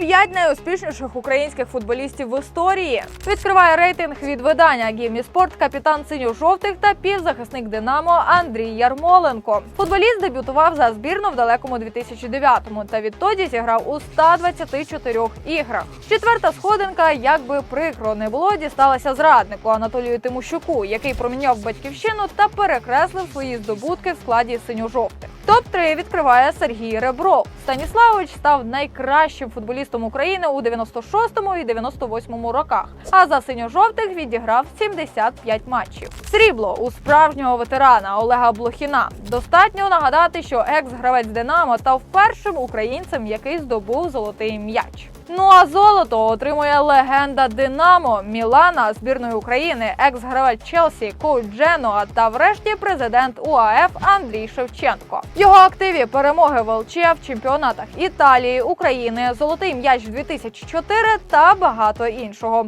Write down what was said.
топ-5 найуспішніших українських футболістів в історії. Відкриває рейтинг від видання Гімі Спорт капітан синьо-жовтих та півзахисник Динамо Андрій Ярмоленко. Футболіст дебютував за збірну в далекому 2009-му та відтоді зіграв у 124 іграх. Четверта сходинка, як би прикро не було, дісталася зраднику Анатолію Тимощуку, який проміняв батьківщину та перекреслив свої здобутки в складі синьо-жовтих. Топ 3 відкриває Сергій Ребров. Станіславович став найкращим футболістом України у 96-му і 98-му роках. А за синьо-жовтих відіграв 75 матчів. Срібло у справжнього ветерана Олега Блохіна. Достатньо нагадати, що екс-гравець Динамо став першим українцем, який здобув золотий м'яч. Ну а золото отримує легенда Динамо, Мілана, збірної України, екс-гравець Челсі, коуч Дженуа та врешті президент УАФ Андрій Шевченко. Його активі перемоги в в чемпіонатах Італії, України, золотий м'яч 2004 та багато іншого.